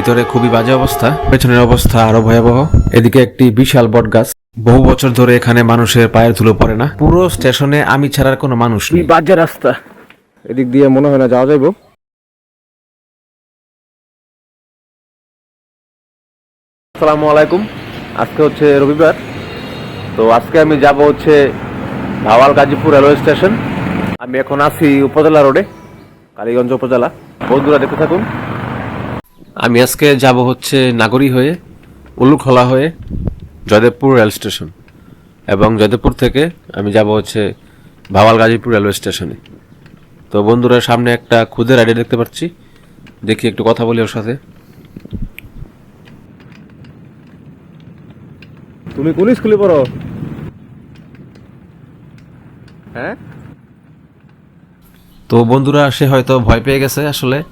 ভিতরে খুবই বাজে অবস্থা, পেছনের অবস্থা আরও ভয়াবহ। এদিকে একটি বিশাল বট গাছ বহু বছর ধরে এখানে মানুষের পায়ের ধুলো পড়ে না। পুরো স্টেশনে আমি ছাড়ার কোনো মানুষ নেই। বাজে রাস্তা। এদিক দিয়ে মনে হয় না যাওয়া যাইব। আসসালামু আলাইকুম। আজকে হচ্ছে রবিবার। তো আজকে আমি যাব হচ্ছে ভাওয়াল গাজীপুর রেলওয়ে স্টেশন। আমি এখন আছি উপজেলা রোডে, কালীগঞ্জ উপজেলা। বন্ধুরা দেখতে থাকুন। আমি আজকে যাব হচ্ছে নাগরী হয়ে উলুখলা হয়ে জয়দেবপুর রেল স্টেশন। এবং জয়দেবপুর থেকে আমি যাব হচ্ছে ভাওয়াল গাজীপুর রেলওয়ে স্টেশনে। তো বন্ধুরা সামনে একটা খুদের আইডি দেখতে পাচ্ছি। দেখি একটু কথা বলি ওর সাথে। তুমি কোন স্কুলে পড়ো? হ্যাঁ? তো বন্ধুরা সে হয়তো ভয় পেয়ে গেছে আসলে।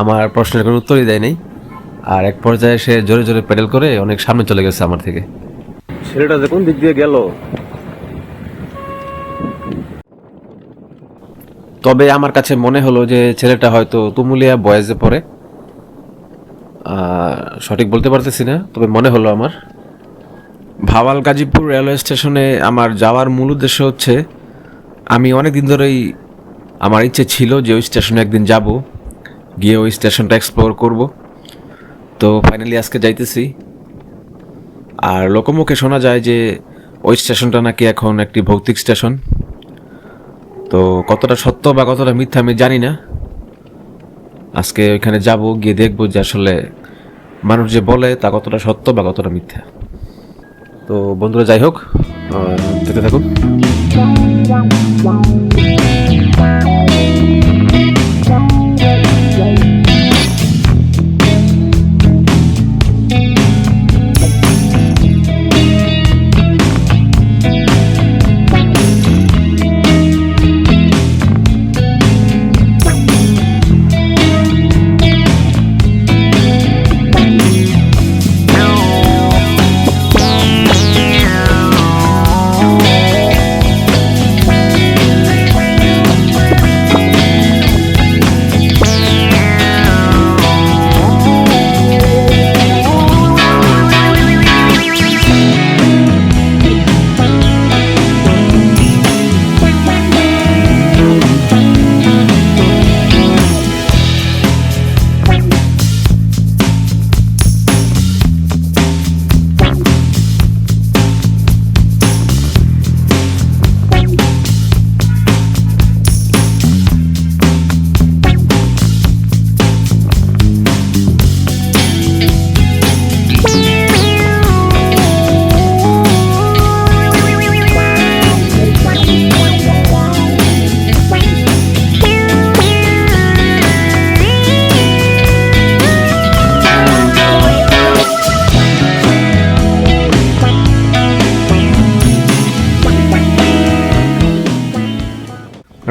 আমার প্রশ্নের কোনো উত্তরই দেয় নাই। আর এক পর্যায়ে সে জোরে জোরে প্যাডেল করে অনেক সামনে চলে গেছে আমার থেকে। ছেলেটা যে কোন দিক দিয়ে গেল? তবে আমার কাছে মনে হলো যে ছেলেটা হয়তো তুমুলিয়া বয়েজে পড়ে। সঠিক বলতে পারতেছি না তবে মনে হলো আমার। ভাওয়াল গাজীপুর রেলওয়ে স্টেশনে আমার যাওয়ার মূল উদ্দেশ্য হচ্ছে আমি অনেক দিন ধরেই আমার ইচ্ছে ছিল যে ওই স্টেশনে একদিন যাব। গিয়ে ওই স্টেশনটা এক্সপ্লোর করব। তো ফাইনালি আজকে যাইতেছি। আর লোকমুখে শোনা যায় যে ওই স্টেশনটা নাকি এখন একটি ভৌতিক স্টেশন। তো কতটা সত্য বা কতটা মিথ্যা আমি জানি না। আজকে ওইখানে যাব, গিয়ে দেখব যে আসলে মানুষ যে বলে তা কতটা সত্য বা কতটা মিথ্যা। তো বন্ধুরা যাই হোক দেখতে থাকুন।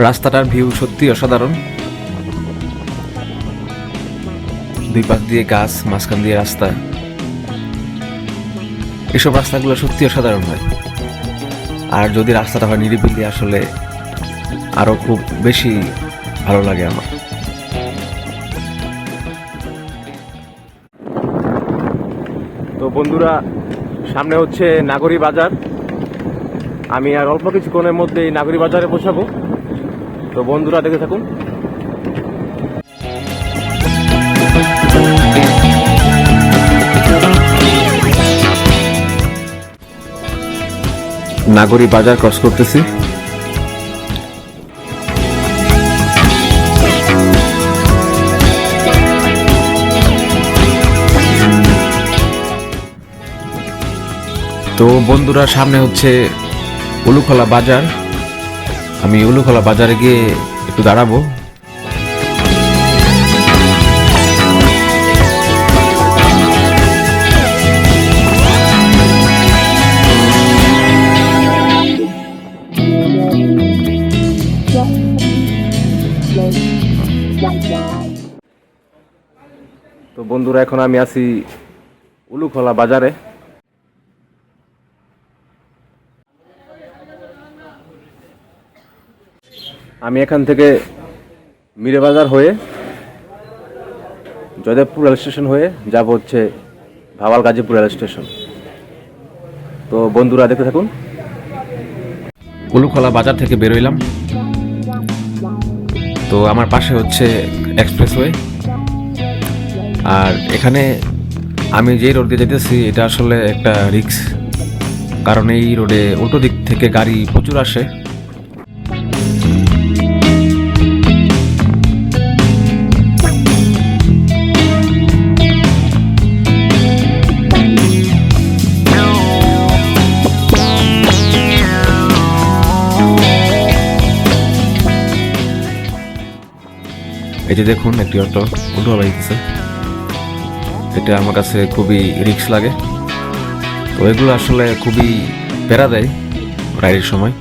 রাস্তাটার ভিউ সত্যি অসাধারণ। দুই পাশ দিয়ে গাছ, মাঝখান দিয়ে রাস্তা। এসব রাস্তাগুলো সত্যি অসাধারণ হয়। আর যদি রাস্তাটা হয় নিরিবিলি, আসলে আরও খুব বেশি ভালো লাগে আমার। তো বন্ধুরা, সামনে হচ্ছে নাগরী বাজার আমি আর অল্প কিছুক্ষণের মধ্যে নাগরী বাজারে পৌঁছাবো। তো বন্ধুরা দেখে থাকুন। নাগরী বাজার ক্রস করতেছি। তো বন্ধুরা সামনে হচ্ছে উলুখলা বাজার। আমি উলুখলা বাজারে গিয়ে একটু দাঁড়াবো। তো বন্ধুরা এখন আমি আছি উলুখলা বাজারে। আমি এখান থেকে মিরে বাজার হয়ে জয়দেবপুর রেল স্টেশন হয়ে যাব হচ্ছে ভাওয়াল গাজীপুর রেল স্টেশন। তো বন্ধুরা দেখতে থাকুন। উলুখলা বাজার থেকে বেরোইলাম তো আমার পাশে হচ্ছে এক্সপ্রেসওয়ে। আর এখানে আমি যে রোড দিয়ে যেতেছি, এটা আসলে একটা রিক্স কারণ এই রোডে উল্টো দিক থেকে গাড়ি প্রচুর আসে। যে দেখুন, একটি অটো উল্টো বাড়িতেছে এটা আমার কাছে খুবই রিক্স লাগে। তো এগুলো আসলে খুবই প্যারা দেয় রাইডের সময়।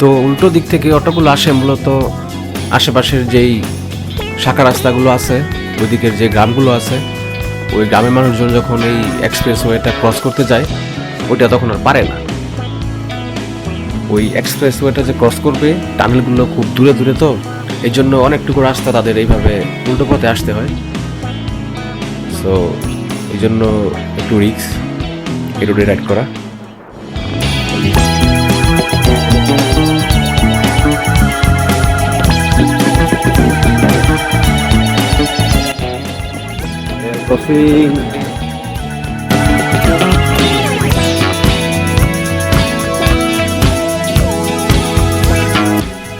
তো উল্টো দিক থেকে অটোগুলো আসে, মূলত আশেপাশের যেই শাখা রাস্তাগুলো আছে, ওইদিকের যে গ্রামগুলো আছে, ওই গ্রামের মানুষজন যখন এই এক্সপ্রেস ওয়েটা ক্রস করতে যায়, ওইটা তখন আর পারে না। ওই এক্সপ্রেস ওয়েটা যে ক্রস করবে, টানেলগুলো খুব দূরে দূরে তো এই জন্য অনেকটুকু রাস্তা তাদের এইভাবে উল্টো পথে আসতে হয়। সো এই জন্য একটু রিক্স এই রোডে রাইড করা। ক্রসিং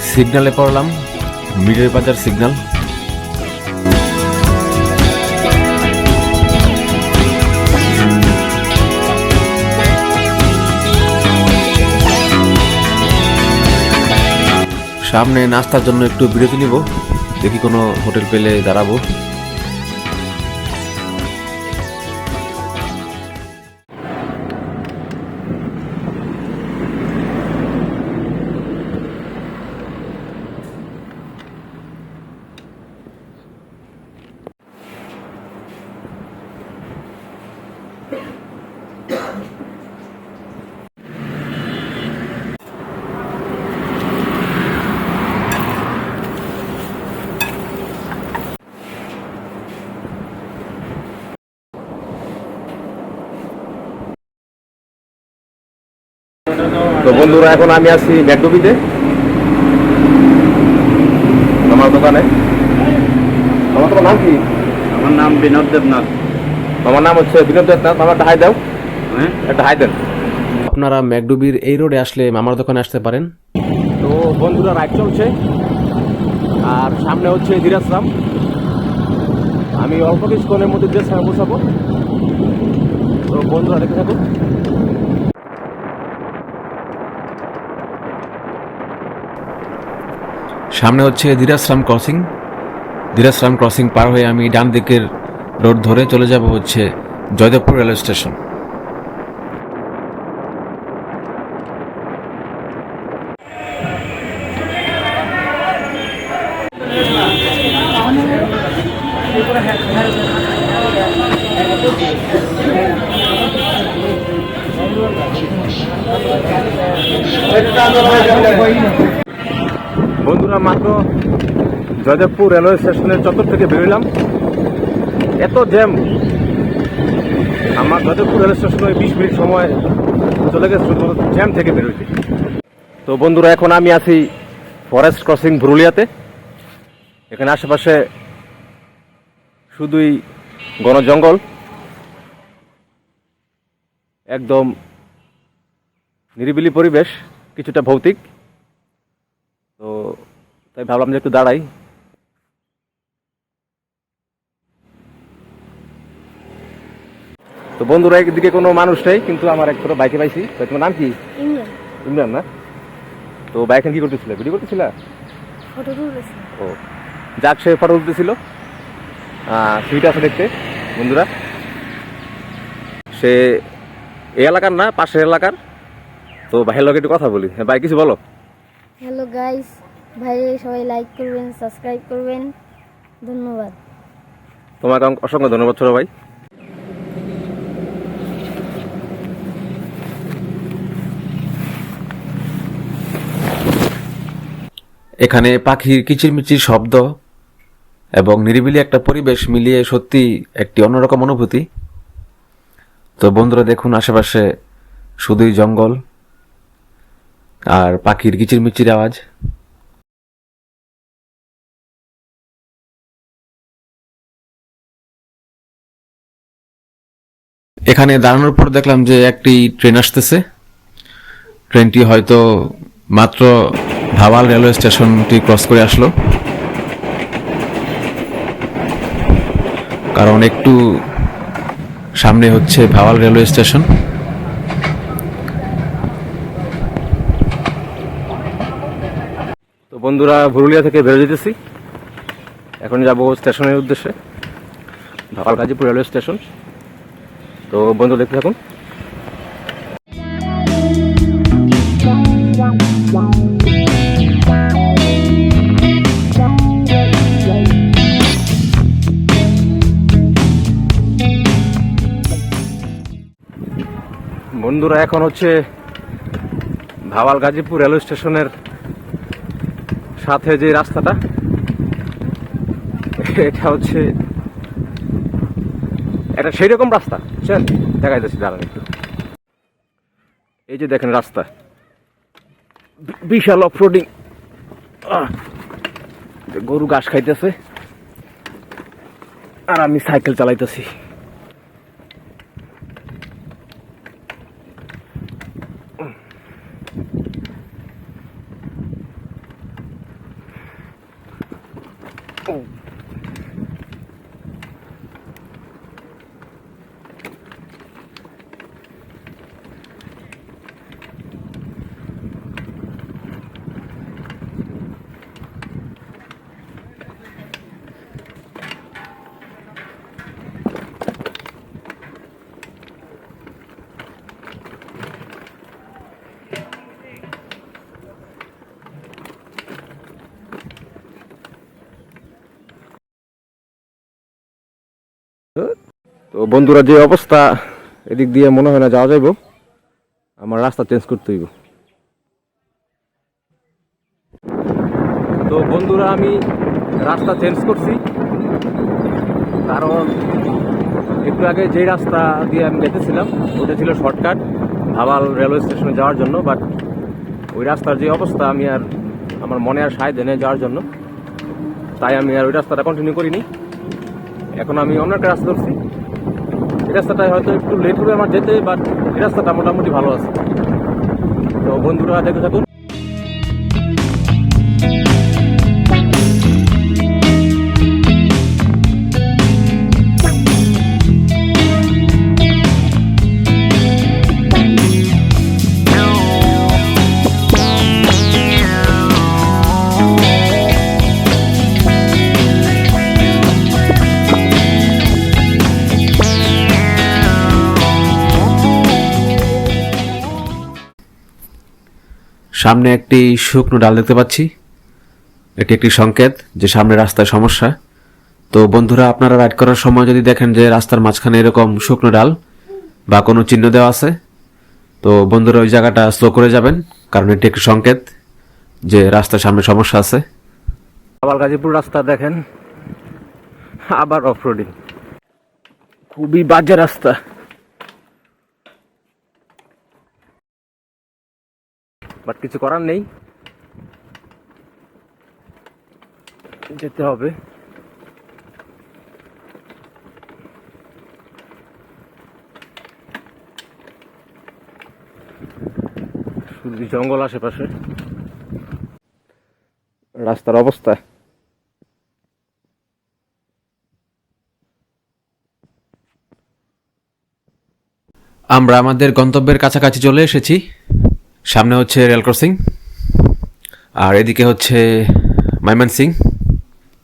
সিগনালে পড়লাম মিডের বাজার সিগন্যাল সামনে নাস্তার জন্য একটু বিরতি নিব, দেখি কোনো হোটেল পেলে দাঁড়াবো। তো বন্ধুরা এখন আমি আছি ম্যাকডুবিতে আমার দোকানে? আমার তোমার নাম কি? আমার নাম বিনোদ দেবনাথ। আমার নাম হচ্ছে বিনোদ দেবনাথ আমার একটা হাই দাও। হ্যাঁ? একটা হাই দেন। আপনারা ম্যাকডুবির এই রোডে আসলে মামার দোকানে আসতে পারেন। তো বন্ধুরা রাইড চলছে। আর সামনে হচ্ছে ধীরাশ্রাম। আমি অল্প কিছুক্ষণের মধ্যে ধীরাশ্রামে বসাবো তো বন্ধুরা দেখে থাকুন। সামনে হচ্ছে দিরাশ্রাম ক্রসিং। দিরাশ্রাম ক্রসিং পার হয়ে আমি ডান দিকের রোড ধরে চলে যাব হচ্ছে জয়দেবপুর রেলওয়ে স্টেশন। বন্ধুরা, মাত্র জয়দেবপুর রেলওয়ে স্টেশনের চত্বর থেকে বেরোলাম। এত জ্যাম। আমার জয়দেবপুর রেলওয়ে স্টেশনে বিশ মিনিট সময় চলে গেছে জ্যাম থেকে বেরোতে তো বন্ধুরা, এখন আমি আছি ফরেস্ট ক্রসিং ভুরুলিয়াতে এখানে আশেপাশে শুধুই ঘন জঙ্গল একদম নিরিবিলি পরিবেশ, কিছুটা ভৌতিক। তাই ভাবলাম যে একটু দাঁড়াই। তো বন্ধুরা একদিকে কোনো মানুষ নেই কিন্তু আমার এক ছোট বাইকে পাইছি। তোমার নাম কি? ইমরান। ইমরান না? তো বাইক কি করতেছিল? ভিডিও করতেছিল? ও যাক সে ফটো তুলতেছিল। সুইট আছে দেখতে বন্ধুরা। সে এই এলাকার না পাশের এলাকার। তো ভাইয়ের লোক একটু কথা বলি। হ্যাঁ ভাই কিছু বলো। Hello guys. ভাই সবাই লাইক করবেন সাবস্ক্রাইব করবেন। ধন্যবাদ। তোমাকে অসংখ্য ধন্যবাদ ছোট ভাই। এখানে পাখির কিচিরমিচির শব্দ এবং নিরিবিলি একটা পরিবেশ মিলিয়ে সত্যি একটি অন্যরকম অনুভূতি। তো বন্ধুরা দেখুন আশেপাশে শুধুই জঙ্গল আর পাখির কিচিরমিচির আওয়াজ। এখানে দাঁড়ানোর পর দেখলাম যে একটি ট্রেন আসতেছে। ট্রেনটি হয়তো মাত্র ভাওয়াল রেলওয়ে স্টেশনটি ক্রস করে আসলো। কারণ একটু সামনে হচ্ছে ভাওয়াল রেলওয়ে স্টেশন। তো বন্ধুরা, ভুরুলিয়া থেকে বেরো যেতেছি। এখন যাব স্টেশনের উদ্দেশ্যে। Bhawal Gazipur railway station. তো বন্ধু, দেখতে থাকুন। বন্ধুরা, এখন হচ্ছে ভাওয়াল গাজীপুর রেলওয়ে স্টেশনের সাথে যে রাস্তাটা, এটা হচ্ছে এটা সেই রকম রাস্তা। বুঝছেন যাচ্ছে দাঁড়ান একটু। এই যে দেখেন রাস্তা। বিশাল অফরোডিং গরু ঘাস খাইতেছে। আর আমি সাইকেল চালাইতেছি। তো বন্ধুরা, যে অবস্থা, এদিক দিয়ে মনে হয় না যাওয়া যাইব। আমার রাস্তা চেঞ্জ করতে হইব। তো বন্ধুরা, আমি রাস্তা চেঞ্জ করছি। কারণ একটু আগে যে রাস্তা দিয়ে আমি যেতেছিলাম, ওটা ছিল শর্টকাট ভাওয়াল রেলওয়ে স্টেশনে যাওয়ার জন্য। বাট ওই রাস্তার যে অবস্থা, আমি আর আমার মনে আর সায় দেনে যাওয়ার জন্য। তাই আমি আর ওই রাস্তাটা কন্টিনিউ করিনি। এখন আমি অন্য একটা রাস্তা ধরছি। এই রাস্তাটায় হয়তো একটু লেট হবে আমার যেতে বাট এই রাস্তাটা মোটামুটি ভালো আছে। তো বন্ধুরা দেখে থাকুন। সামনে একটি শুকনো ডাল দেখতে পাচ্ছি। এটি একটি সংকেত যে সামনে রাস্তায় সমস্যা। তো বন্ধুরা, আপনারা রাইড করার সময় যদি দেখেন যে রাস্তার মাঝখানে এরকম শুকনো ডাল বা কোনো চিহ্ন দেওয়া আছে, তো বন্ধুরা ওই জায়গাটা স্লো করে যাবেন, কারণ এটি একটি সংকেত যে রাস্তার সামনে সমস্যা আছে। আবার গাজীপুর রাস্তা দেখেন, আবার অফ রোডিং খুবই বাজে রাস্তা। বাট কিছু করার নেই। যেতে হবে। শুধু জঙ্গল আশেপাশে। রাস্তার অবস্থা। আমরা আমাদের গন্তব্যের কাছাকাছি চলে এসেছি। সামনে হচ্ছে রেল ক্রসিং আর এদিকে হচ্ছে মাইমান ময়মনসিং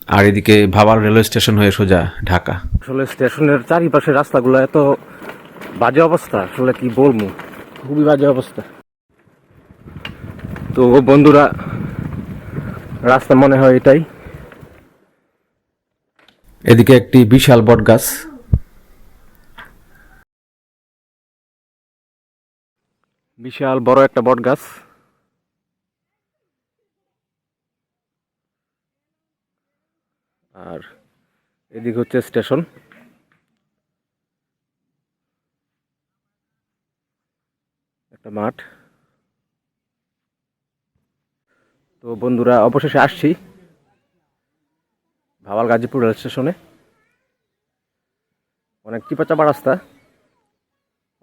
আর এদিকে ভাবার রেলওয়ে স্টেশন হয়ে সোজা ঢাকা। আসলে স্টেশনের চারিপাশে রাস্তাগুলো এত বাজে অবস্থা আসলে কি বলব? খুবই বাজে অবস্থা। তো বন্ধুরা রাস্তা মনে হয় এটাই। এদিকে একটি বিশাল বট গাছ বিশাল বড় একটা বট গাছ। আর এদিক হচ্ছে স্টেশন। একটা মাঠ। তো বন্ধুরা, অবশেষে আসছি ভাওয়াল গাজীপুর রেল স্টেশনে। অনেক চিপাচাপা রাস্তা।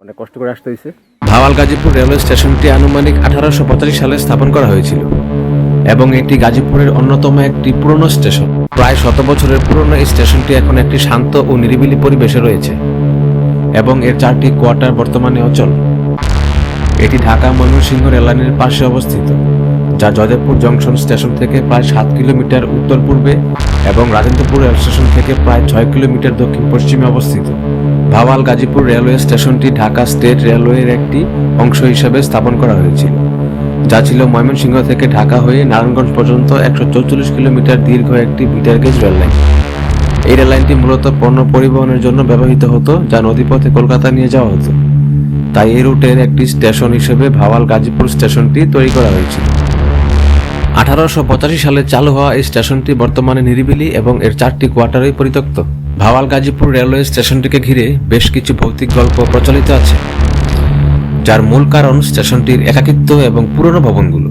অনেক কষ্ট করে আসতে হয়েছে। ভাওয়াল গাজীপুর রেলওয়ে স্টেশনটি আনুমানিক আঠারোশো পঁচাশি সালে স্থাপন করা হয়েছিল এবং এটি গাজীপুরের অন্যতম একটি পুরনো স্টেশন। প্রায় শত বছরের পুরনো এই স্টেশনটি এখন একটি শান্ত ও নিরিবিলি পরিবেশে রয়েছে এবং এর চারটি কোয়ার্টার বর্তমানে অচল। এটি ঢাকা ময়মনসিংহ রেললাইনের পাশে অবস্থিত, যা জয়দেবপুর জংশন স্টেশন থেকে প্রায় সাত কিলোমিটার উত্তর পূর্বে এবং রাজেন্দ্রপুর রেল স্টেশন থেকে প্রায় ছয় কিলোমিটার দক্ষিণ পশ্চিমে অবস্থিত। ভাওয়াল গাজীপুর রেলওয়ে স্টেশনটি ঢাকা স্টেট রেলওয়ের একটি অংশ হিসেবে স্থাপন করা হয়েছিল, যা ছিল ময়মনসিংহ থেকে ঢাকা হয়ে নারায়ণগঞ্জ পর্যন্ত একশো চৌচল্লিশ কিলোমিটার দীর্ঘ একটি মিটার গেজ রেললাইন এই রেললাইনটি মূলত পণ্য পরিবহনের জন্য ব্যবহৃত হতো, যা নদীপথে কলকাতা নিয়ে যাওয়া হতো। তাই এই রুটের একটি স্টেশন হিসেবে ভাওয়াল গাজীপুর স্টেশনটি তৈরি করা হয়েছিল। আঠারোশো পঁচাশি সালে চালু হওয়া এই স্টেশনটি বর্তমানে নিরিবিলি এবং এর চারটি কোয়ার্টারেই পরিত্যক্ত। ভাওয়াল গাজীপুর রেলওয়ে স্টেশনটিকে ঘিরে বেশ কিছু ভৌতিক গল্প প্রচলিত আছে, যার মূল কারণ স্টেশনটির একাকিত্ব এবং পুরনো ভবনগুলো।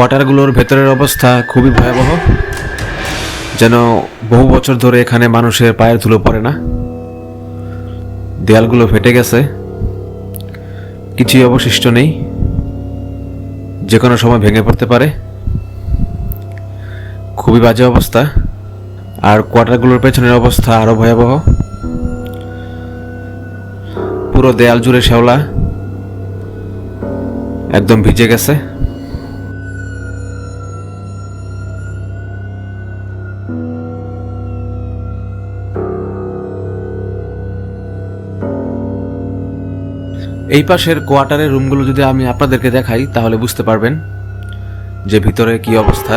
কোয়ার্টারগুলোর ভেতরের অবস্থা খুবই ভয়াবহ। যেন বহু বছর ধরে এখানে মানুষের পায়ের ধুলো পড়ে না। দেয়ালগুলো ফেটে গেছে। কিছুই অবশিষ্ট নেই। যে কোনো সময় ভেঙে পড়তে পারে। খুবই বাজে অবস্থা। আর কোয়ার্টারগুলোর পেছনের অবস্থা আরও ভয়াবহ। পুরো দেয়াল জুড়ে শ্যাওলা। একদম ভিজে গেছে। এই পাশের কোয়ার্টারের রুমগুলো যদি আমি আপনাদেরকে দেখাই, তাহলে বুঝতে পারবেন যে ভিতরে কি অবস্থা।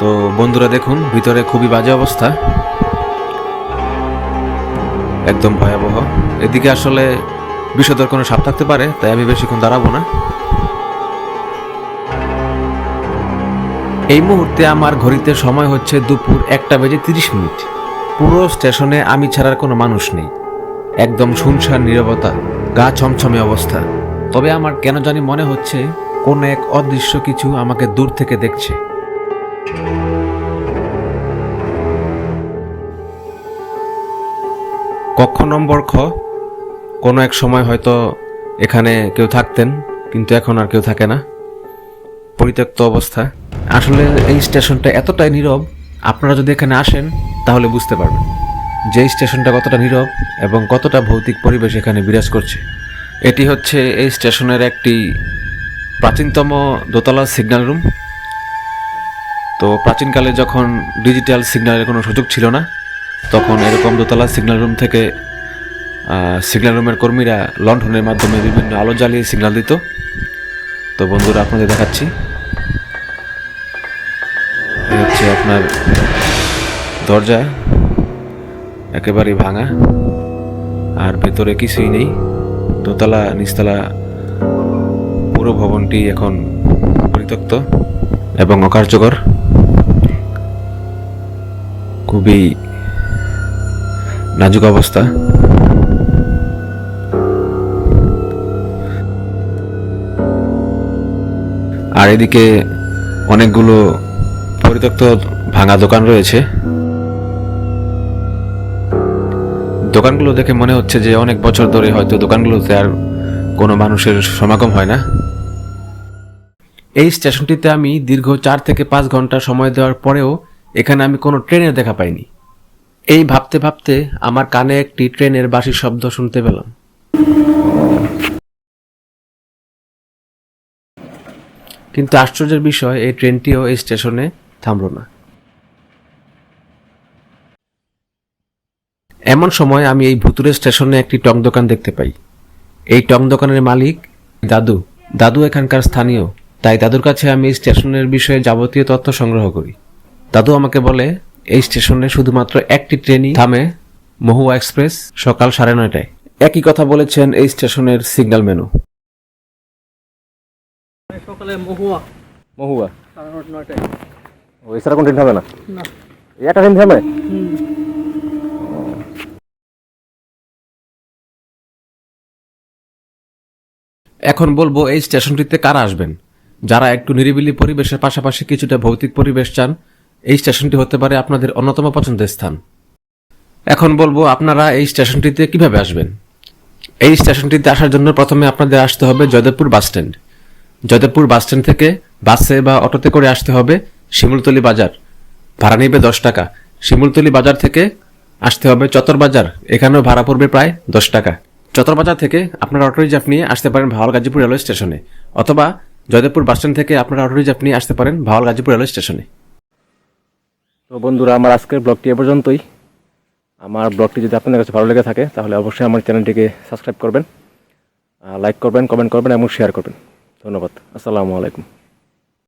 তো বন্ধুরা দেখুন, ভিতরে খুবই বাজে অবস্থা। একদম ভয়াবহ। এদিকে আসলে বিষধর কোনো সাপ থাকতে পারে, তাই আমি বেশিক্ষণ দাঁড়াবো না। এই মুহূর্তে আমার ঘড়িতে সময় হচ্ছে দুপুর একটা বেজে তিরিশ মিনিট। পুরো স্টেশনে আমি ছাড়ার কোনো মানুষ নেই। একদম শুনশান নীরবতা, গা ছমছমে অবস্থা। তবে আমার কেন জানি মনে হচ্ছে, কোন এক অদৃশ্য কিছু আমাকে দূর থেকে দেখছে। কক্ষ নম্বর খ। কোনো এক সময় হয়তো এখানে কেউ থাকতেন, কিন্তু এখন আর কেউ থাকে না। পরিত্যক্ত অবস্থা। আসলে এই স্টেশনটা এতটাই নীরব, আপনারা যদি এখানে আসেন, তাহলে বুঝতে পারবেন। যে স্টেশনটা কতটা নীরব এবং কতটা ভৌতিক পরিবেশ এখানে বিরাজ করছে, এটি হচ্ছে এই স্টেশনের একটি প্রাচীনতম দোতলা সিগন্যাল রুম। তো প্রাচীনকালে যখন ডিজিটাল সিগন্যালের কোনো সুযোগ ছিল না, তখন এরকম দোতলা সিগন্যাল রুম থেকে সিগন্যাল রুমের কর্মীরা লণ্ঠনের মাধ্যমে বিভিন্ন আলো জ্বালিয়ে সিগন্যাল দিত। তো বন্ধুরা, আপনাদের দেখাচ্ছি। হচ্ছে আপনার দরজা। একেবারেই ভাঙা। আর ভেতরে কিছুই নেই। দোতলা, নিচতলা পুরো ভবনটি এখন পরিত্যক্ত এবং অকার্যকর। খুবই নাজুক অবস্থা। আর এদিকে অনেকগুলো পরিত্যক্ত ভাঙা দোকান রয়েছে। দোকানগুলো দেখে মনে হচ্ছে যে অনেক বছর ধরে হয়তো দোকানগুলোতে আর কোনো মানুষের সমাগম হয় না। এই স্টেশনটিতে আমি দীর্ঘ চার থেকে পাঁচ ঘণ্টা সময় দেওয়ার পরেও এখানে আমি কোনো ট্রেনের দেখা পাইনি। এই ভাবতে ভাবতে আমার কানে একটি ট্রেনের বাঁশির শব্দ শুনতে পেলাম। কিন্তু আশ্চর্যের বিষয়, এই ট্রেনটিও এই স্টেশনে থামল না। এমন সময় আমি এই ভুতুরে স্টেশনে একটি টং দোকান দেখতে পাই। এই টং দোকানের মালিক দাদু। দাদু এখানকার স্থানীয়। তাই দাদুর কাছে আমি এই স্টেশনের বিষয়ে যাবতীয় তথ্য সংগ্রহ করি। দাদু আমাকে বলে এই স্টেশনে শুধুমাত্র একটি ট্রেনই থামে মহুয়া এক্সপ্রেস সকাল সাড়ে নয়টায়। একই কথা বলেছেন এই স্টেশনের সিগন্যাল মেনু সকালে মহুয়া। মহুয়া? সাড়ে নয়টায়। ও এছাড়া কোন ট্রেন থামে না? না। একটা ট্রেন থামে? এখন বলব এই স্টেশনটিতে কারা আসবেন? যারা একটু নিরিবিলি পরিবেশের পাশাপাশি কিছুটা ভৌতিক পরিবেশ চান, এই স্টেশনটি হতে পারে আপনাদের অন্যতম পছন্দের স্থান। এখন বলব আপনারা এই স্টেশনটিতে কীভাবে আসবেন? এই স্টেশনটিতে আসার জন্য প্রথমে আপনাদের আসতে হবে Joydebpur bus stand. Joydebpur bus stand থেকে বাসে বা অটোতে করে আসতে হবে শিমুলতলি বাজার। ভাড়া নেবে দশ টাকা। শিমুলতলি বাজার থেকে আসতে হবে চতর বাজার। এখানেও ভাড়া পড়বে প্রায় দশ টাকা। চতর বাজার থেকে আপনারা অটো রিজার্ভ নিয়ে আসতে পারেন ভাওয়াল গাজীপুর রেলওয়ে স্টেশনে অথবা জয়দেবপুর বাস স্ট্যান্ড থেকে আপনারা অটো রিজার্ভ নিয়ে আসতে পারেন ভাওয়াল গাজীপুর রেলওয়ে স্টেশনে তো বন্ধুরা, আমার আজকের ব্লগটি এ পর্যন্তই। আমার ব্লগটি যদি আপনাদের কাছে ভালো লেগে থাকে, তাহলে অবশ্যই আমার চ্যানেলটিকে সাবস্ক্রাইব করবেন লাইক করবেন কমেন্ট করবেন, এবং শেয়ার করবেন। ধন্যবাদ। আসসালামু আলাইকুম।